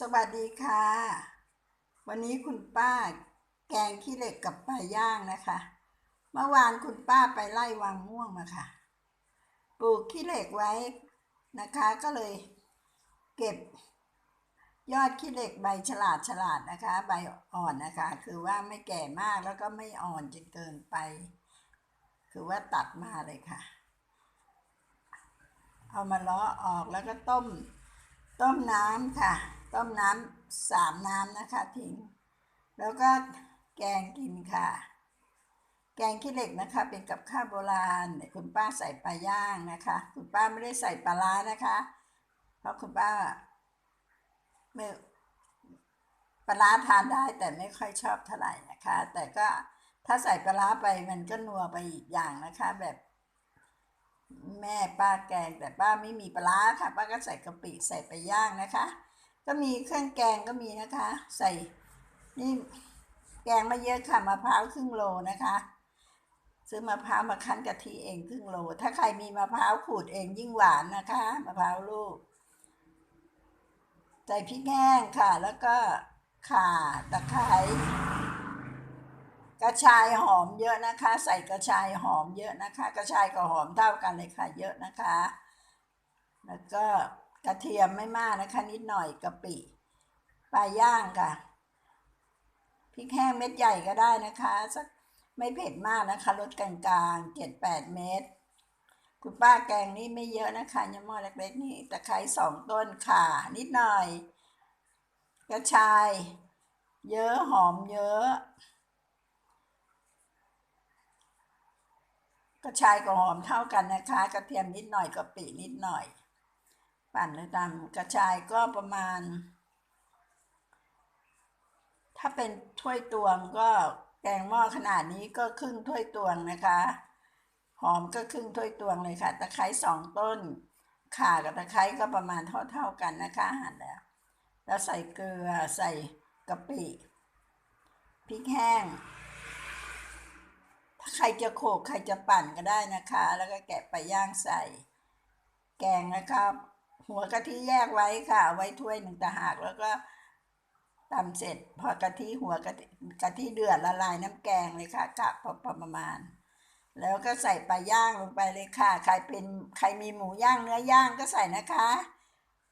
สวัสดีค่ะ วันนี้คุณป้าแกงขี้เหล็กกับปลาย่างนะคะ เมื่อวานคุณป้าไปไล่วางม่วงมาค่ะ ปลูกขี้เหล็กไว้นะคะก็เลยเก็บยอดขี้เหล็กใบฉลาดฉลาดนะคะ ใบอ่อนนะคะ คือว่าไม่แก่มากแล้วก็ไม่อ่อนจนเกินไป คือว่าตัดมาเลยค่ะ เอามาล้อออกแล้วก็ต้มต้มน้ำค่ะ ต้มน้ำสามน้ำนะคะทิ้ง แล้วก็แกงกินค่ะ แกงขี้เหล็กนะคะ เป็นกับข้าวโบราณคุณป้าใส่ปลาย่างนะคะ คุณป้าไม่ได้ใส่ปลาร้านะคะ เพราะคุณป้าไม่ปลาร้าทานได้แต่ไม่ค่อยชอบเท่าไหร่นะคะ แต่ก็ถ้าใส่ปลาร้าไปมันก็นัวไปอีกอย่างนะคะ แบบ แม่ป้าแกงแต่ป้าไม่มีปลาร้าค่ะ ป้าก็ใส่กะปิใส่ไปย่างนะคะ ก็มีเครื่องแกงก็มีนะคะ ใส่นี่แกงมาเยอะค่ะมะพร้าวครึ่งโลนะคะ ซื้อมะพร้าวมาคั้นกะทิเองครึ่งโล ถ้าใครมีมะพร้าวขูดเองยิ่งหวานนะคะมะพร้าวลูก ใส่พริกแห้งค่ะ แล้วก็ข่าตะไคร้กระชายหอมเยอะนะคะ ใส่กระชายหอมเยอะนะคะ กระชายกับหอมเท่ากันเลยค่ะ เยอะนะคะ แล้วก็ กระเทียมไม่มากนะคะ นิดหน่อยกะปิปลาย่างค่ะพริกแห้งเม็ดใหญ่ก็ได้นะคะสักไม่เผ็ดมากนะคะรสกลางๆเจ็ดแปดเม็ดคุณป้าแกงนี่ไม่เยอะนะคะยำหม้อเล็กๆนี่ตะไคร้สองต้นข่านิดหน่อย กระชาย เยอะหอมเยอะ กระชายกับหอมเท่ากันนะคะ กระเทียมนิดหน่อยกะปินิดหน่อย ปั่นเลยตามกระชายก็ประมาณ ถ้าเป็นถ้วยตวงก็แกงหม้อขนาดนี้ก็ครึ่งถ้วยตวงนะคะ หอมก็ครึ่งถ้วยตวงเลยค่ะ ตะไคร้สองต้น ข่ากับตะไคร้ก็ประมาณเท่าๆกันนะคะหั่นแล้ว แล้วใส่เกลือใส่กะปิพริกแห้ง ถ้าใครจะโขกใครจะปั่นก็ได้นะคะ แล้วก็แกะไปย่างใส่ แกงนะครับ หัวกะทิแยกไว้ค่ะ ไว้ถ้วยหนึ่งต่างหากแล้วก็ตำเสร็จ พอกะทิหัวกะทิกะทิเดือดละลายน้ำแกงเลยค่ะกะพอประมาณ แล้วก็ใส่ปลาย่างลงไปเลยค่ะ ใครเป็นใครมีหมูย่างเนื้อย่างก็ใส่นะคะ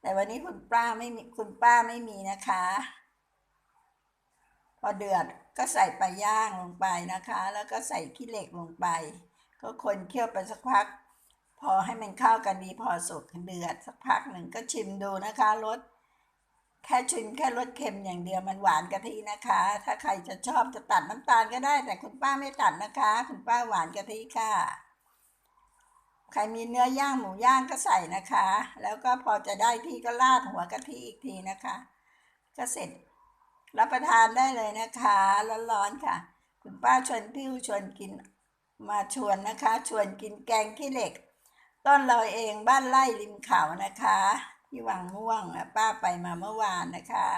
แต่วันนี้คุณป้าไม่มีคุณป้าไม่มีนะคะ พอเดือดก็ใส่ปลาย่างลงไปนะคะ แล้วก็ใส่ขี้เหล็กลงไป ก็คนเคี่ยวไปสักพัก พอให้มันเข้ากันดีพอสุกเดือดสักพักหนึ่งก็ชิมดูนะคะรสแค่ชิมแค่รสเค็มอย่างเดียวมันหวานกะทินะคะ ถ้าใครจะชอบจะตัดน้ำตาลก็ได้ แต่คุณป้าไม่ตัดนะคะ คุณป้าหวานกะทิค่ะ ใครมีเนื้อย่างหมูย่างก็ใส่นะคะ แล้วก็พอจะได้ที่ก็ราดหัวกะทิอีกทีนะคะ ก็เสร็จรับประทานได้เลยนะคะร้อนๆค่ะ คุณป้าชวนพิ้วชวนกินมาชวนนะคะ ชวนกินแกงขี้เหล็ก ต้นเราเองบ้านไร่ริมเขานะคะที่วังม่วงป้าไปมาเมื่อวานนะคะ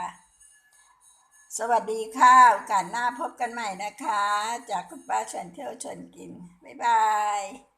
สวัสดีค่ะโอกาสหน้าพบกันใหม่นะคะ จากคุณป้าชวนเที่ยวชวนกิน บ๊ายบาย